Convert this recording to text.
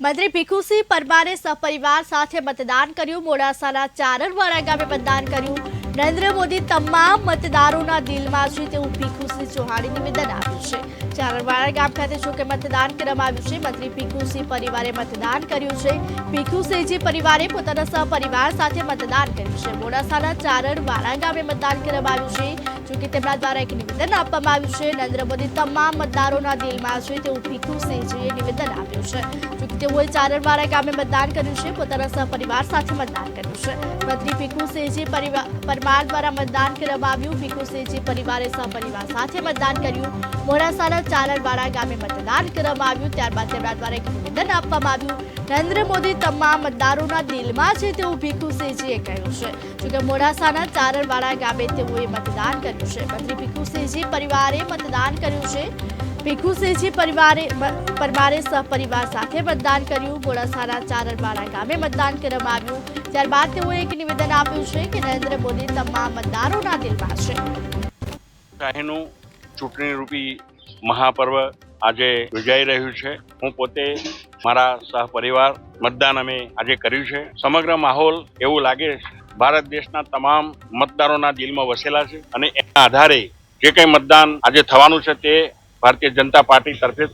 મંત્રી ભીખુસિંહ પરમારે સપરિવાર સાથે મતદાન કર્યું. મોડાસાના ચારણવાડા ગામે મતદાન કર્યું. નરેન્દ્ર મોદી તમામ મતદારોના દિલમાં છે તેવું ભીખુસિંહ ચૌહાણે નિવેદન આપ્યું છે. ચારણવાડા ગામ ખાતે જોકે મતદાન કરવામાં આવ્યું છે. મંત્રી ભીખુસિંહ પરિવારે મતદાન કર્યું છે. ભીખુસિંહજી પરિવારે પોતાના સહપરિવાર સાથે મતદાન કર્યું છે. મોડાસાના ચારણવાડા ગામે મતદાન કરવામાં આવ્યું છે. જોકે તેમના દ્વારા એક નિવેદન આપવામાં આવ્યું છે. નરેન્દ્ર મોદી તમામ મતદારોના દિલમાં છે. તેવું ભીખુસિંહજીએ નિવેદન આપ્યું છે. જોકે તેઓએ ચારણવાળા ગામે મતદાન કર્યું છે. પોતાના સહપરિવાર સાથે મતદાન કર્યું છે. મંત્રી ભીખુસિંહજી પરિવાર દ્વારા મતદાન કરવામાં આવ્યું. ભીખુસિંહજી પરિવારે સહપરિવાર સાથે મતદાન કર્યું. મોડાસાના ચારણવાળા ગામે મતદાન કરવામાં આવ્યું. ત્યારબાદ તેમના દ્વારા એક નિવેદન આપવામાં આવ્યું. નરેન્દ્ર મોદી તમામ મતદારોના દિલમાં છે તેવું ભીખુસિંહજીએ કહ્યું છે. જોકે મોડાસાના ચારણવાળા ગામે તેઓએ મતદાન કર્યું છે. મંત્રી ભીખુસિંહજી પરિવારે મતદાન કર્યું છે. ભીખુસિંહજી પરિવારે પરમારે સહપરિવાર સાથે મતદાન કર્યું. મોડાસાના ચારણવાડા ગામે મતદાન કરવામાં આવ્યું. ત્યારબાદ તેઓએ એક નિવેદન આપ્યું છે કે નરેન્દ્ર મોદી તમામ મતદારોના દિલમાં છે. શાહીનું ચૂંટણીરૂપી મહાપર્વ આજે યોજાઈ રહ્યું છે. હું પોતે મારા સહપરિવાર મતદાન અમે આજે કર્યું છે. સમગ્ર માહોલ એવું લાગે ભારત દેશના તમામ મતદારોના દિલમાં વસેલા છે અને એના આધારે જે કંઈ મતદાન આજે થવાનું છે તે ભારતીય જનતા પાર્ટી તરફે